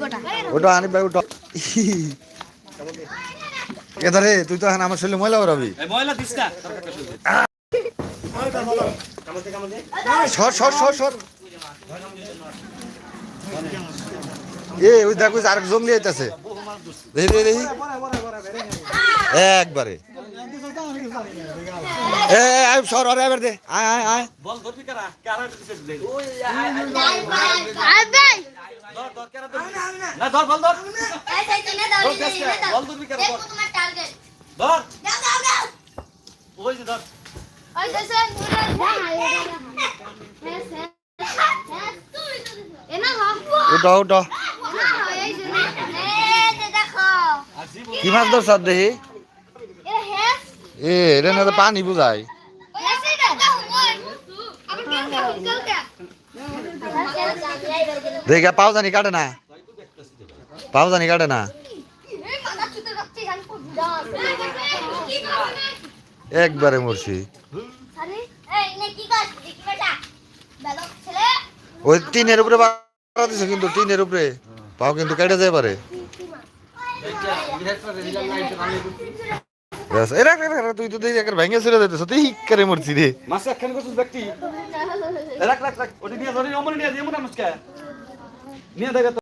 গোটা ওটা আনি ভাই ওটা এদা রে তুই তো এখন আমার শরীরে ময়লা এই ময়লা দিস না। সর সর সর সর। এ ওই দেখো আর জঙ্গলি আইতাছে। দেখি দেখি দেখি। একবারে। এ আয় সর আরে এবার দে। আয় আয় আয়। বল ধরবি কারা? কারা দিছে দিলে আবে ধর ধর কারা ধরবি না ধর বল ধর। এই সেই তুমি দাও বল ধরবি টার্গেট ধর। দাও দাও দাও। ওই যে ধর। ওই যে স্যার এনা হাফু উঠো উঠো। কি মাছ ধরছ দেখি? এটা হ্যাস এ এটা না তো পানি বুঝাই কেন দেখে পাও জানি কাটে না। পাও জানি কাটে না? একবারে মরছি। ওই টিনের উপরে বাড়া দিছে কিন্তু, টিনের উপরে। পাও কিন্তু কেটে যায় পারে তুই মরছি রে।